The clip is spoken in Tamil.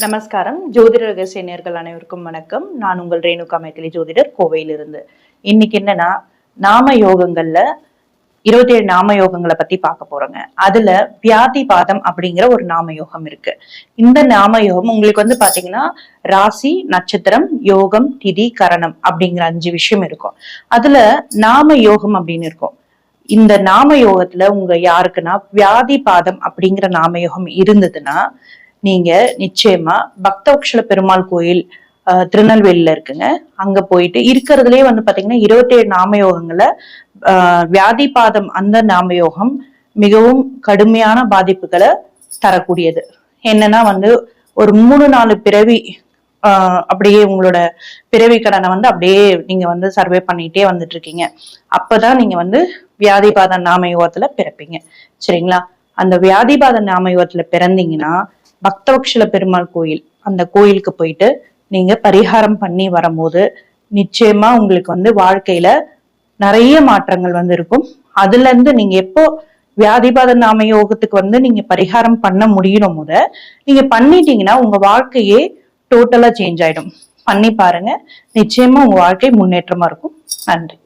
நமஸ்காரம். ஜோதிட ரகசிய நேர்கள் அனைவருக்கும் வணக்கம். நான் உங்கள் ரேணுகா மைத்திலி ஜோதிடர் கோவையிலிருந்து. இன்னைக்கு என்னன்னா நாம யோகங்கள்ல இருபத்தி ஏழு நாம யோகங்களை பத்தி பார்க்க போறோங்க. அதுல வியாதி பாதம் அப்படிங்கிற ஒரு நாம யோகம் இருக்கு. இந்த நாம யோகம் உங்களுக்கு வந்து பாத்தீங்கன்னா ராசி நட்சத்திரம் யோகம் திதி கரணம் அப்படிங்கிற அஞ்சு விஷயம் இருக்கும். அதுல நாம யோகம் அப்படின்னு இருக்கும். இந்த நாம யோகத்துல உங்க யாருக்குன்னா வியாதி பாதம் அப்படிங்கிற நாம யோகம் இருந்ததுன்னா நீங்க நிச்சயமா பக்தவக்ஷல பெருமாள் கோயில் திருநெல்வேலியில இருக்குங்க. அங்க போயிட்டு இருக்கிறதுலயே வந்து பாத்தீங்கன்னா இருபத்தேழு நாமயோகங்கள்ல ஆஹ், வியாதி பாதம் அந்த நாமயோகம் மிகவும் கடுமையான பாதிப்புகளை தரக்கூடியது. என்னன்னா வந்து ஒரு மூணு நாலு பிறவி அப்படியே உங்களோட பிறவி கடனை வந்து அப்படியே நீங்க வந்து சர்வே பண்ணிட்டே வந்துட்டு இருக்கீங்க அப்பதான் நீங்க வந்து வியாதிபாத நாமயோகத்துல பிறப்பீங்க. சரிங்களா? அந்த வியாதிபாத நாமயோகத்துல பிறந்தீங்கன்னா பக்தவக்ஷல பெருமாள் கோயில் அந்த கோயிலுக்கு போயிட்டு நீங்க பரிகாரம் பண்ணி வரும்போது நிச்சயமா உங்களுக்கு வந்து வாழ்க்கையில நிறைய மாற்றங்கள் வந்து இருக்கும். அதுல இருந்து நீங்க எப்போ வியாதிபாத நாம யோகத்துக்கு வந்து நீங்க பரிகாரம் பண்ண முடியணும் முத நீங்க பண்ணிட்டீங்கன்னா உங்க வாழ்க்கையே டோட்டலா சேஞ்ச் ஆயிடும். பண்ணி பாருங்க. நிச்சயமா உங்க வாழ்க்கை முன்னேற்றமா இருக்கும். நன்றி.